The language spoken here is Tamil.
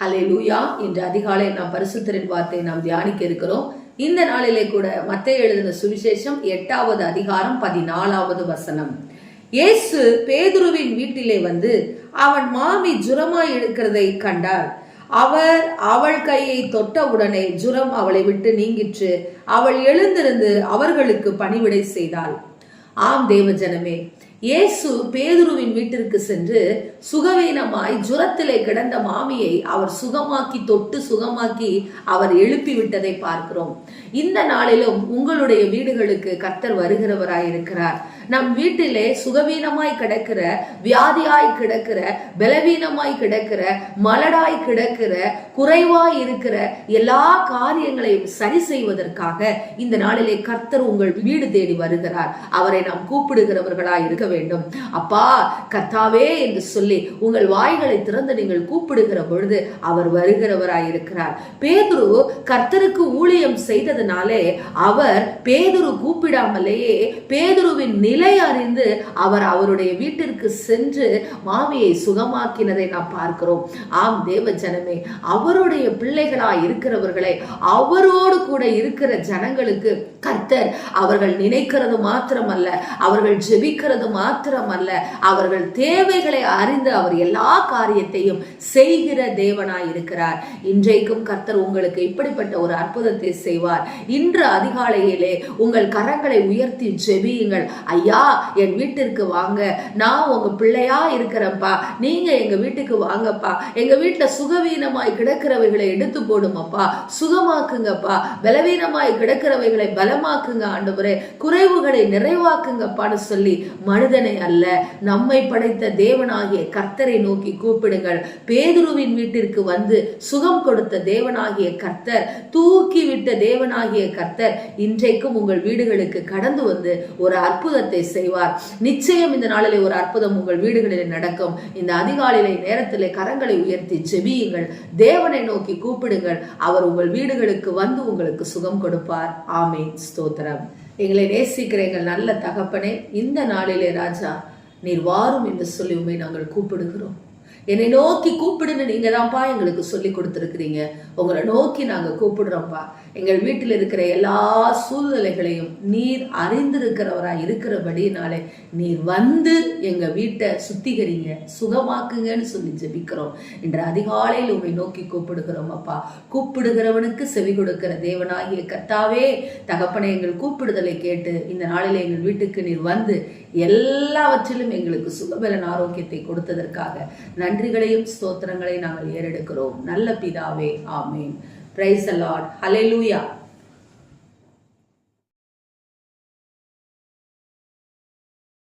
ஹலே லூயா இன்று அதிகாலை நாம் பரிசுத்தரின் வார்த்தை நாம் தியானிக்க இருக்கிறோம். இந்த நாளிலே கூட மத்திய எழுதின சுவிசேஷம் எட்டாவது அதிகாரம் பதினாலாவது வசனம். இயேசு பேதுருவின் வீட்டிலே வந்து அவன் மாமி ஜுரமாய் இருக்கிறதை கண்டார். அவர் அவள் கையை தொட்டவுடனே ஜுரம் அவளை விட்டு நீங்கிற்று. அவள் எழுந்திருந்து அவர்களுக்கு பணிவிடை செய்தாள். ஆம் தேவஜனமே இயேசு பேதுருவின் வீட்டிற்கு சென்று சுகவீனமாய் ஜுரத்திலே கிடந்த மாமியை அவர் சுகமாக்கி தொட்டு சுகமாக்கி அவர் எழுப்பி விட்டதை பார்க்கிறோம். இந்த நாளிலும் உங்களுடைய வீடுகளுக்கு கத்தர் வருகிறவராய் இருக்கிறார் நம் வீட்டிலே சுகவீனமாய் கிடக்கிற வியாதியாய் கிடக்கிற பலவீனமாய் கிடக்கிற மலடாய் கிடக்கிற குறைவாய் இருக்கிற எல்லா காரியங்களையும் சரி செய்வதற்காக இந்த நாளிலே கர்த்தர் உங்கள் வீடு தேடி வருகிறார். அவரை நாம் கூப்பிடுகிறவர்களாய் இருக்க வேண்டும். அப்பா கர்த்தாவே என்று சொல்லி உங்கள் வாய்களை திறந்து நீங்கள் கூப்பிடுகிற பொழுது அவர் வருகிறவராய் இருக்கிறார். பேதுரு கர்த்தருக்கு ஊழியம் செய்ததுனாலே அவர் பேதுரு கூப்பிடாமலேயே பேதுருவின் நிலை அறிந்து அவர் அவருடைய வீட்டிற்கு சென்று மாமியை சுகமாக்கினதை நாம் பார்க்கிறோம். ஆம் தேவ ஜனமே அவருடைய பிள்ளைகளாய் இருக்கிறவர்களை அவரோடு கூட இருக்கிற ஜனங்களுக்கு கர்த்தர் அவர்கள் நினைக்கிறது மாத்திரமல்ல அவர்கள் ஜெபிக்கிறது மாத்திரமல்ல அவர்கள் தேவைகளை அறிந்து அவர் எல்லா காரியத்தையும் செய்கிற தேவனாய் இருக்கிறார். இன்றைக்கும் கர்த்தர் உங்களுக்கு இப்படிப்பட்ட ஒரு அற்புதத்தை செய்வார். இன்று அதிகாலையிலே உங்கள் கரங்களை உயர்த்தி ஜெபியுங்கள். ஐயா என் வீட்டிற்கு வாங்க. நான் உங்க பிள்ளையா இருக்கிறேன்ப்பா. நீங்க எங்க வீட்டுக்கு வாங்கப்பா. எங்க வீட்டுல சுகவீனமாய் கிடக்கிறவைகளை எடுத்து போடுமப்பா சுகமாக்குங்கப்பா. பலவீனமாய் கிடக்கிறவைகளை பலமாக்குங்க ஆண்டவரே. குறைவுகளை நிறைவாக்குங்கப்பான்னு சொல்லி மனிதனை அல்ல நம்மை படைத்த தேவனாகிய கர்த்தரை நோக்கி கூப்பிடுங்கள். பேதுருவின் வீட்டிற்கு வந்து சுகம் கொடுத்த தேவனாகிய கர்த்தர் தூக்கி விட்ட தேவனாகிய கர்த்தர் இன்றைக்கும் உங்கள் வீடுகளுக்கு கடந்து வந்து ஒரு அற்புதத்தை செய்வார். நிச்சயம் இந்த நாளிலே ஒரு அற்புதம் உங்கள் வீடுகளில் நடக்கும். இந்த அதிகாலையிலே நேரத்திலே கரங்களை உயர்த்தி ஜெபியுங்கள். தேவனை நோக்கி கூப்பிடுங்கள். அவர் உங்கள் வீடுகளுக்கு வந்து உங்களுக்கு சுகம் கொடுப்பார். ஆமே ஸ்தோத்திரம். எங்களை நேசிக்கிற எங்கள் நல்ல தகப்பனே இந்த நாளிலே ராஜா நீர் வாரும் என்று சொல்லி உண்மை நாங்கள் கூப்பிடுகிறோம். என்னை நோக்கி கூப்பிடுன்னு நீங்க தான்ப்பா எங்களுக்கு சொல்லி கொடுத்துருக்குறீங்க. உங்களை நோக்கி நாங்க கூப்பிடுறோம்ப்பா. எங்கள் வீட்டில் இருக்கிற எல்லா சூழ்நிலைகளையும் நீர் அறிந்திருக்கிறவரா இருக்கிறபடினாலே நீர் வந்து எங்க வீட்டை சுத்திகரிங்க சுகமாக்குங்கன்னு சொல்லி ஜெபிக்கிறோம். இன்று அதிகாலையில் உங்களை நோக்கி கூப்பிடுகிறோம் அப்பா. கூப்பிடுகிறவனுக்கு செவி கொடுக்கிற தேவனாகிய கர்த்தாவே தகப்பனை எங்கள் கூப்பிடுதலை கேட்டு இந்த நாளில் எங்கள் வீட்டுக்கு நீர் வந்து எல்லாவற்றிலும் எங்களுக்கு சுகபலன் ஆரோக்கியத்தை கொடுத்ததற்காக நன்றிகளையும் ஸ்தோத்திரங்களை நாங்கள் ஏறெடுக்கிறோம். நல்ல பிதாவே ஆமேன். Price allot hallelujah